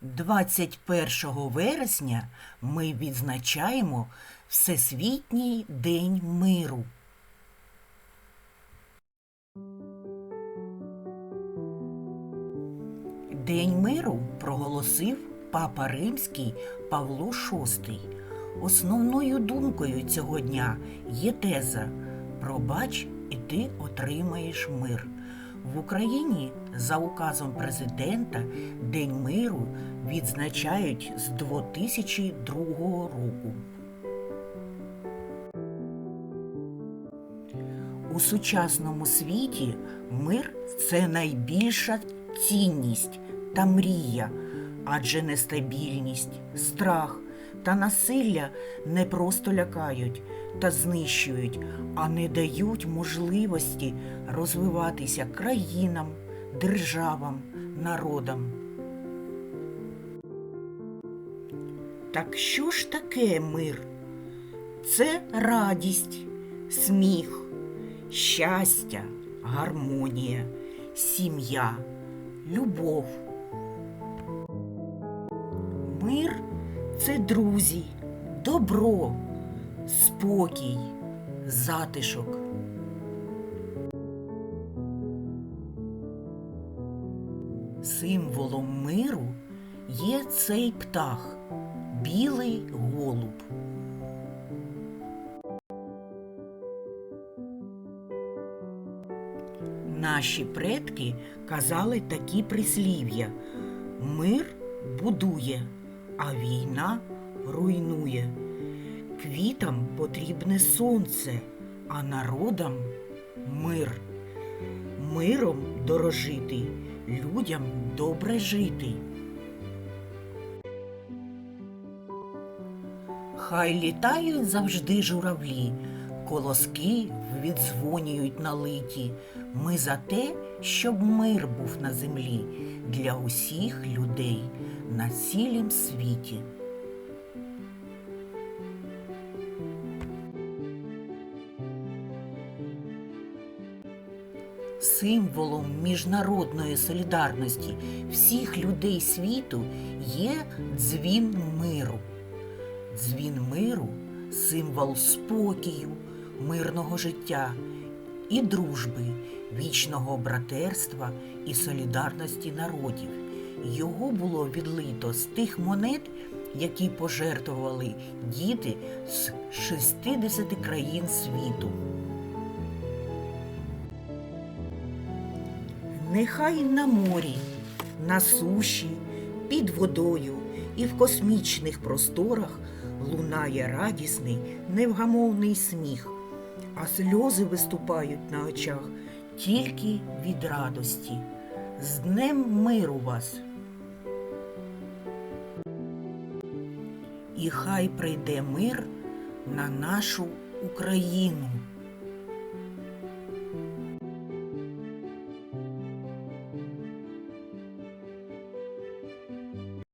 21 вересня ми відзначаємо Всесвітній день миру. День миру проголосив папа Римський Павло VI. Основною думкою цього дня є теза Пробач і ти отримаєш мир. В Україні за указом президента День миру відзначають з 2002 року. У сучасному світі мир це найбільша цінність та мрія, адже нестабільність, страх та насилля не просто лякають та знищують, а не дають можливості розвиватися країнам, державам, народам. Так що ж таке мир? Це радість, сміх, щастя, гармонія, сім'я, любов. Мир це друзі, добро, спокій, затишок. Символом миру є цей птах білий голуб. Наші предки казали такі прислів'я: мир будує, а війна руйнує. Квітам потрібне сонце, а народам мир. Миром дорожити, людям добре жити. Хай літають завжди журавлі, колоски віддзвонюють на литі. Ми за те, щоб мир був на землі для усіх людей на цілім світі. Символом міжнародної солідарності всіх людей світу є дзвін миру. Дзвін миру символ спокою, мирного життя і дружби, вічного братерства і солідарності народів. Його було відлито з тих монет, які пожертвували діти з 60 країн світу. Нехай на морі, на суші, під водою і в космічних просторах лунає радісний, невгамовний сміх, а сльози виступають на очах тільки від радості. З Днем миру вас! І хай прийде мир на нашу Україну.